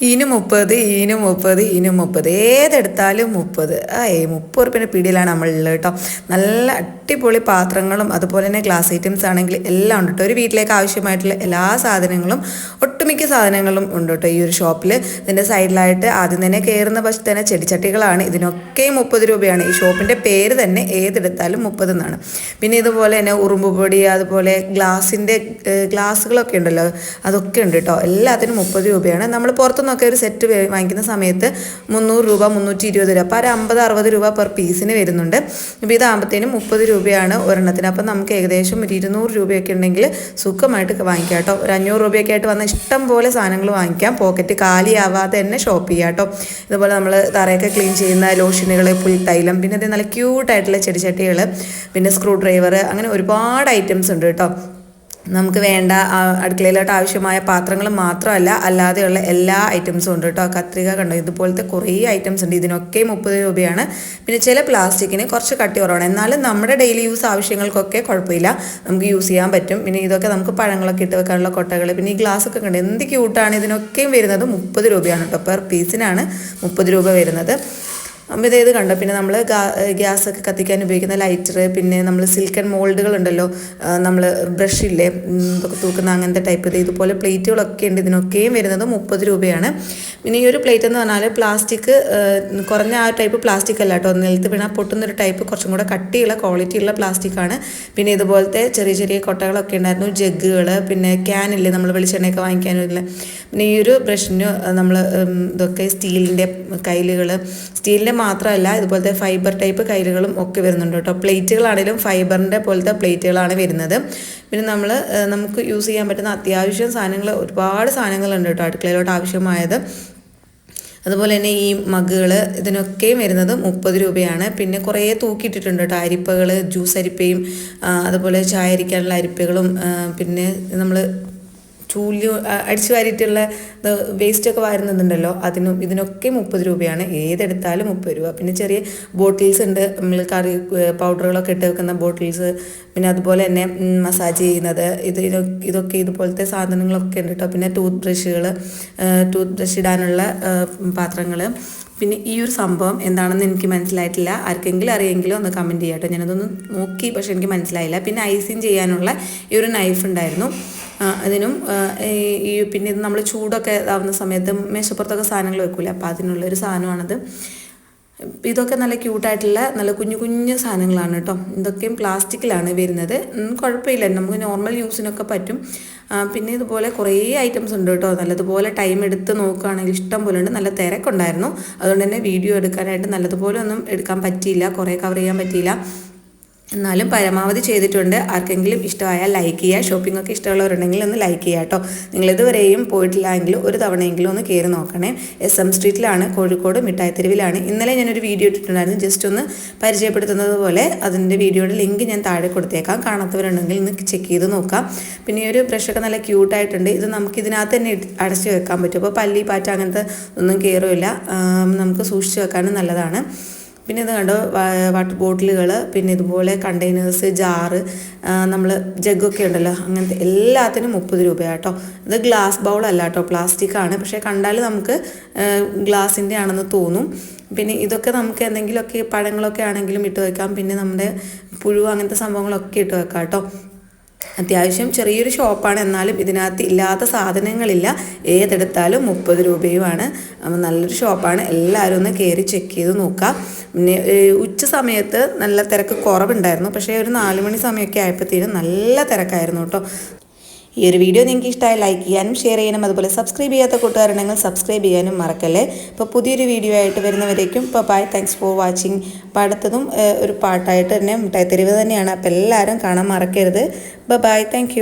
ഈന് മുപ്പത് ഈന് മുപ്പത് ഈന് മുപ്പത്. ഏതെടുത്താലും മുപ്പത്. ആ ഏ മുപ്പത് ഉറുപ്പിന്റെ പീടിയിലാണ് നമ്മളുള്ളത് കേട്ടോ. നല്ല അടിപൊളി പാത്രങ്ങളും അതുപോലെ തന്നെ ഗ്ലാസ് ഐറ്റംസ് ആണെങ്കിൽ എല്ലാം ഉണ്ട് കേട്ടോ. ഒരു വീട്ടിലേക്ക് ആവശ്യമായിട്ടുള്ള എല്ലാ സാധനങ്ങളും ഒട്ടുമിക്ക സാധനങ്ങളും ഉണ്ട് കേട്ടോ ഈ ഒരു ഷോപ്പിൽ ഇതിന്റെ സൈഡിലായിട്ട് ആദ്യം തന്നെ കയറുന്ന പക്ഷേ തന്നെ ചെടിച്ചട്ടികളാണ്. ഇതിനൊക്കെ മുപ്പത് രൂപയാണ്. ഈ ഷോപ്പിന്റെ പേര് തന്നെ ഏതെടുത്താലും മുപ്പത് എന്നാണ്. പിന്നെ ഇതുപോലെ തന്നെ ഉറുമ്പ് പൊടി അതുപോലെ ഗ്ലാസിന്റെ ഗ്ലാസ്സുകളൊക്കെ ഉണ്ടല്ലോ അതൊക്കെ ഉണ്ട് കേട്ടോ. എല്ലാത്തിനും മുപ്പത് രൂപയാണ്. നമ്മൾ പുറത്തുനിന്നൊക്കെ ഒരു സെറ്റ് വാങ്ങിക്കുന്ന സമയത്ത് മുന്നൂറ് രൂപ മുന്നൂറ്റി ഇരുപത് രൂപ അപ്പോൾ ഒരു അമ്പത് അറുപത് രൂപ പെർ പീസിന് വരുന്നുണ്ട്. ഇപ്പോൾ ഇതാകുമ്പോഴത്തേനും മുപ്പത് രൂപയാണ് ഒരെണ്ണത്തിന്. അപ്പം നമുക്ക് ഏകദേശം ഒരു ഇരുന്നൂറ് രൂപയൊക്കെ ഉണ്ടെങ്കിൽ സുഖമായിട്ട് വാങ്ങിക്കാം കേട്ടോ. ഒരു അഞ്ഞൂറ് രൂപയൊക്കെ ആയിട്ട് വന്ന ഇഷ്ടം പോലെ സാധനങ്ങൾ വാങ്ങിക്കാം. പോക്കറ്റ് കാലിയാവാതെ തന്നെ ഷോപ്പ് ചെയ്യാം കേട്ടോ ഇതുപോലെ നമ്മൾ തറയൊക്കെ ക്ലീൻ ചെയ്യുന്ന ലോഷനുകൾ പുൽത്തൈലം പിന്നെ അതേ നല്ല ക്യൂട്ടായിട്ടുള്ള ചെടിച്ചട്ടികൾ പിന്നെ സ്ക്രൂ ഡ്രൈവർ അങ്ങനെ ഒരുപാട് ഐറ്റംസ് ഉണ്ട് കേട്ടോ നമുക്ക് വേണ്ട അടുക്കളയിലോട്ട് ആവശ്യമായ പാത്രങ്ങൾ മാത്രമല്ല അല്ലാതെയുള്ള എല്ലാ ഐറ്റംസും ഉണ്ട് കേട്ടോ. കത്രിക കണ്ടോ? ഇതുപോലത്തെ കുറേ ഐറ്റംസ് ഉണ്ട്. ഇതിനൊക്കെ മുപ്പത് രൂപയാണ്. പിന്നെ ചില പ്ലാസ്റ്റിക്കിന് കുറച്ച് കട്ടി കുറവാണ്. എന്നാലും നമ്മുടെ ഡെയിലി യൂസ് ആവശ്യങ്ങൾക്കൊക്കെ കുഴപ്പമില്ല. നമുക്ക് യൂസ് ചെയ്യാൻ പറ്റും. പിന്നെ ഇതൊക്കെ നമുക്ക് പഴങ്ങളൊക്കെ ഇട്ട് വെക്കാനുള്ള കൊട്ടകൾ പിന്നെ ഈ ഗ്ലാസ് ഒക്കെ ഉണ്ട് എന്ത് ക്യൂട്ടാണ് ഇതിനൊക്കെയും വരുന്നത് മുപ്പത് രൂപയാണ് കേട്ടോ. പെർ പീസിനാണ് മുപ്പത് രൂപ വരുന്നത്. അപ്പോൾ ഇതേത് കണ്ടോ? പിന്നെ നമ്മൾ ഗ്യാസ് ഒക്കെ കത്തിക്കാൻ ഉപയോഗിക്കുന്ന ലൈറ്റർ പിന്നെ നമ്മൾ സിൽക്കൻ മോൾഡുകൾ ഉണ്ടല്ലോ നമ്മൾ ബ്രഷില്ലേ ഇതൊക്കെ തൂക്കുന്ന അങ്ങനത്തെ ടൈപ്പ് ഇത് ഇതുപോലെ പ്ലേറ്റുകളൊക്കെ ഉണ്ട്. ഇതിനൊക്കെയും വരുന്നത് മുപ്പത് രൂപയാണ്. പിന്നെ ഈ ഒരു പ്ലേറ്റ് എന്ന് പറഞ്ഞാൽ പ്ലാസ്റ്റിക് കുറഞ്ഞ ആ ടൈപ്പ് പ്ലാസ്റ്റിക് അല്ല കേട്ടോ. നിലത്ത് വീണാൽ പൊട്ടുന്നൊരു ടൈപ്പ് കുറച്ചും കൂടെ കട്ടിയുള്ള ക്വാളിറ്റി ഉള്ള പ്ലാസ്റ്റിക് ആണ് പിന്നെ ഇതുപോലത്തെ ചെറിയ ചെറിയ കൊട്ടകളൊക്കെ ഉണ്ടായിരുന്നു. ജഗ്ഗുകൾ പിന്നെ ക്യാനില്ലേ നമ്മൾ വെളിച്ചെണ്ണയൊക്കെ വാങ്ങിക്കാനില്ല ഈ ഒരു ബ്രഷിന് നമ്മൾ ഇതൊക്കെ സ്റ്റീലിന്റെ കയ്യിലുകൾ സ്റ്റീലിന്റെ മാത്രമല്ല ഇതുപോലത്തെ ഫൈബർ ടൈപ്പ് കൈലുകളും ഒക്കെ വരുന്നുണ്ട് കേട്ടോ. പ്ലേറ്റുകളാണെങ്കിലും ഫൈബറിന്റെ പോലത്തെ പ്ലേറ്റുകളാണ് വരുന്നത്. പിന്നെ നമ്മൾ നമുക്ക് യൂസ് ചെയ്യാൻ പറ്റുന്ന അത്യാവശ്യം സാധനങ്ങൾ ഒരുപാട് സാധനങ്ങളുണ്ട് കേട്ടോ അടുക്കളയിലോട്ട് ആവശ്യമായത്. അതുപോലെ തന്നെ ഈ മഗ്ഗുകൾ ഇതിനൊക്കെയും വരുന്നത് മുപ്പത് രൂപയാണ്. പിന്നെ കുറേ തൂക്കിയിട്ടിട്ടുണ്ട് കേട്ടോ. അരിപ്പകൾ ജ്യൂസ് അരിപ്പയും അതുപോലെ ചായ അരിക്കാനുള്ള അരിപ്പകളും പിന്നെ നമ്മൾ ചൂൽ അടിച്ചു വാരിയിട്ടുള്ള വേസ്റ്റ് ഒക്കെ വാരുന്നുണ്ടല്ലോ അതിനും ഇതിനൊക്കെ മുപ്പത് രൂപയാണ്. ഏതെടുത്താലും മുപ്പത് രൂപ. പിന്നെ ചെറിയ ബോട്ടിൽസ് ഉണ്ട്. നമ്മൾ കറി പൗഡറുകളൊക്കെ ഇട്ട് വെക്കുന്ന ബോട്ടിൽസ് പിന്നെ അതുപോലെ തന്നെ മസാജ് ചെയ്യുന്നത്. ഇത് ഇതൊക്കെ ഇതുപോലത്തെ സാധനങ്ങളൊക്കെ ഉണ്ട് കേട്ടോ പിന്നെ ടൂത്ത് ബ്രഷുകൾ ടൂത്ത് ബ്രഷ് ഇടാനുള്ള പാത്രങ്ങൾ പിന്നെ ഈ ഒരു സംഭവം എന്താണെന്ന് എനിക്ക് മനസ്സിലായിട്ടില്ല. ആർക്കെങ്കിലും അറിയെങ്കിലും ഒന്ന് കമന്റ് ചെയ്യാം കേട്ടോ ഞാനതൊന്ന് നോക്കി പക്ഷെ എനിക്ക് മനസ്സിലായില്ല. പിന്നെ ഐസിങ് ചെയ്യാനുള്ള ഈ ഒരു നൈഫ് ഉണ്ടായിരുന്നു. അതിനും ഈ- പിന്നെ ഇത് നമ്മൾ ചൂടൊക്കെ ആവുന്ന സമയത്ത് മേശപ്പുറത്തൊക്കെ സാധനങ്ങൾ വെക്കൂലേ അപ്പോൾ അതിനുള്ളൊരു സാധനമാണത്. ഇതൊക്കെ നല്ല ക്യൂട്ടായിട്ടുള്ള നല്ല കുഞ്ഞു കുഞ്ഞു സാധനങ്ങളാണ് കേട്ടോ. ഇതൊക്കെയും പ്ലാസ്റ്റിക്കിലാണ് വരുന്നത്. കുഴപ്പമില്ല. നമുക്ക് നോർമൽ യൂസിനൊക്കെ പറ്റും. പിന്നെ ഇതുപോലെ കുറേ ഐറ്റംസ് ഉണ്ട് കേട്ടോ. നല്ലതുപോലെ ടൈം എടുത്ത് നോക്കുകയാണെങ്കിൽ ഇഷ്ടം പോലെ ഉണ്ട്. നല്ല തിരക്കുണ്ടായിരുന്നു. അതുകൊണ്ട് തന്നെ വീഡിയോ എടുക്കാനായിട്ട് നല്ലതുപോലെ ഒന്നും എടുക്കാൻ പറ്റിയില്ല. കുറേ കവർ ചെയ്യാൻ പറ്റിയില്ല. എന്നാലും പരമാവധി ചെയ്തിട്ടുണ്ട്. ആർക്കെങ്കിലും ഇഷ്ടമായാൽ ലൈക്ക് ചെയ്യുക. ഷോപ്പിംഗ് ഒക്കെ ഇഷ്ടമുള്ളവരുണ്ടെങ്കിൽ ഒന്ന് ലൈക്ക് ചെയ്യുക കേട്ടോ. നിങ്ങൾ ഇതുവരെയും പോയിട്ടില്ല എങ്കിൽ ഒരു തവണയെങ്കിലും ഒന്ന് കയറി നോക്കണേ. എസ് എം സ്ട്രീറ്റിലാണ് കോഴിക്കോട് മിഠായിത്തെരുവിലാണ് ഇന്നലെ ഞാനൊരു വീഡിയോ ഇട്ടിട്ടുണ്ടായിരുന്നു. ജസ്റ്റ് ഒന്ന് പരിചയപ്പെടുത്തുന്നത് പോലെ അതിന്റെ വീഡിയോയുടെ ലിങ്ക് ഞാൻ താഴെ കൊടുത്തേക്കാം. കാണാത്തവരുണ്ടെങ്കിൽ ഒന്ന് ചെക്ക് ചെയ്ത് നോക്കാം. പിന്നെ ഈ ഒരു ബ്രഷൊക്കെ നല്ല ക്യൂട്ടായിട്ടുണ്ട് ഇത് നമുക്ക് ഇതിനകത്ത് തന്നെ അടച്ച് വെക്കാൻ പറ്റും. അപ്പോൾ പല്ലി പാറ്റ അങ്ങനത്തെ ഒന്നും കയറില്ല നമുക്ക് സൂക്ഷിച്ച് വെക്കാനും നല്ലതാണ്. പിന്നെ ഇത് കണ്ടോ വാട്ടർ ബോട്ടിലുകൾ പിന്നെ ഇതുപോലെ കണ്ടെയ്നേഴ്സ് ജാറ് നമ്മൾ ജഗ്ഗൊക്കെ ഉണ്ടല്ലോ അങ്ങനത്തെ എല്ലാത്തിനും മുപ്പത് രൂപയാട്ടോ. ഇത് ഗ്ലാസ് ബൗൾ അല്ല കേട്ടോ പ്ലാസ്റ്റിക് ആണ്. പക്ഷേ കണ്ടാൽ നമുക്ക് ഗ്ലാസിന്റെ ആണെന്ന് തോന്നും. പിന്നെ ഇതൊക്കെ നമുക്ക് എന്തെങ്കിലുമൊക്കെ പഴങ്ങളൊക്കെ ആണെങ്കിലും ഇട്ട് വയ്ക്കാം പിന്നെ നമ്മുടെ പുഴു അങ്ങനത്തെ സംഭവങ്ങളൊക്കെ ഇട്ട് വെക്കാം കേട്ടോ അത്യാവശ്യം ചെറിയൊരു ഷോപ്പാണ്. എന്നാലും ഇതിനകത്ത് ഇല്ലാത്ത സാധനങ്ങളില്ല. ഏതെടുത്താലും മുപ്പത് രൂപയുമാണ്. നല്ലൊരു ഷോപ്പാണ്. എല്ലാവരും ഒന്ന് കയറി ചെക്ക് ചെയ്ത് നോക്കുക പിന്നെ ഉച്ച സമയത്ത് നല്ല തിരക്ക് കുറവുണ്ടായിരുന്നു. പക്ഷേ ഒരു നാല് മണി സമയമൊക്കെ ആയപ്പോഴത്തേനും നല്ല തിരക്കായിരുന്നു കേട്ടോ. ഈ ഒരു വീഡിയോ നിങ്ങൾക്ക് ഇഷ്ടമായി ലൈക്ക് ചെയ്യാനും ഷെയർ ചെയ്യാനും അതുപോലെ സബ്സ്ക്രൈബ് ചെയ്യാത്ത കൂട്ടുകാരുണ്ടെങ്കിൽ സബ്സ്ക്രൈബ് ചെയ്യാനും മറക്കല്ലേ. അപ്പോൾ പുതിയൊരു വീഡിയോ ആയിട്ട് വരുന്നവരേക്കും ഇപ്പോൾ ബൈ താങ്ക്സ് ഫോർ വാച്ചിങ് പാടത്തതും ഒരു പാട്ടായിട്ട് തന്നെ മിഠായി തെരുവ് തന്നെയാണ്. അപ്പോൾ എല്ലാവരും കാണാൻ മറക്കരുത്. Bye thank